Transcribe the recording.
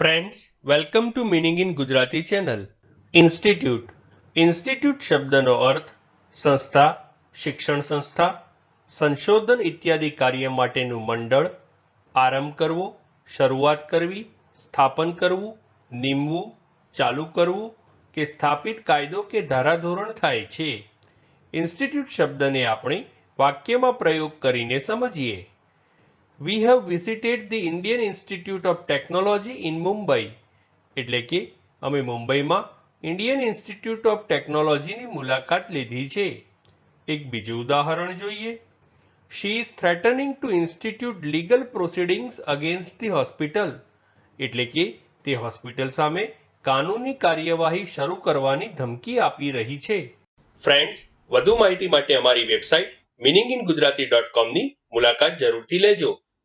Friends welcome to meaning in Gujarati channel institute institute શબ્દનો અર્થ સંસ્થા, શિક્ષણ સંસ્થા, સંશોધન ઇત્યાદિ કાર્ય માટેનું મંડળ, આરંભ કરવો, શરૂઆત કરવી, સ્થાપન કરવું, નીમવું, ચાલુ કરવું કે સ્થાપિત કાયદો કે ધારાધોરણ થાય છે. ઇન્સ્ટિટ્યૂટ શબ્દને આપણે વાક્યમાં પ્રયોગ કરીને સમજીએ. We have visited the Indian institute of technology in Mumbai એટલે કે, અમે મુંબઈમાં ઇન્ડિયન ઇન્સ્ટિટ્યૂટ ઓફ ટેકનોલોજીની મુલાકાત લીધી છે. એક બીજું ઉદાહરણ જોઈએ. She is threatening to institute legal proceedings against the hospital એટલે કે, તે હોસ્પિટલ સામે કાનૂની કાર્યવાહી શરૂ કરવાની ધમકી આપી રહી છે. ફ્રેન્ડ્સ વધુ માહિતી માટે અમારી website meaning in Gujarati dot કોમની મુલાકાત જરૂરથી લેજો.